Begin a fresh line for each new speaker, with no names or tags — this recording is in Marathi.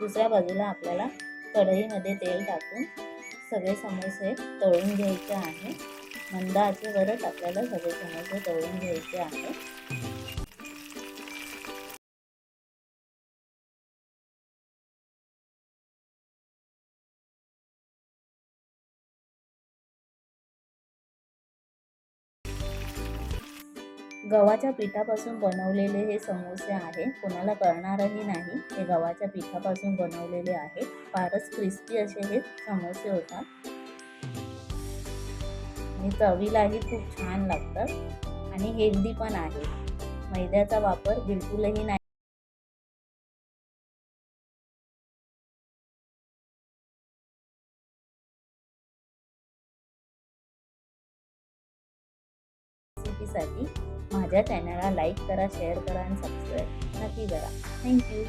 दुसऱ्या बाजूला आपल्याला कढईमध्ये तेल टाकून सगळे समोसे तळून घ्यायचे आहे. मंद आचेवरच आपल्याला सगळे समोसे तळून घ्यायचे आहे. गव्हाच्या पिठापासून बनवलेले हे समोसे आहे कोणाला कळणारही नाही. हे गव्हाच्या पिठापासून बनवलेले आहे फारच क्रिस्पी असे हे समोसे होतात. आणि चवीलाही खूप छान लागतात. आणि हेल्दी पण आहे. मैद्याचा वापर बिलकुलही नाही. रेसिपीसाठी माझ्या चॅनलला लाईक करा शेअर करा आणि सबस्क्राईब नक्की करा. थँक्यू.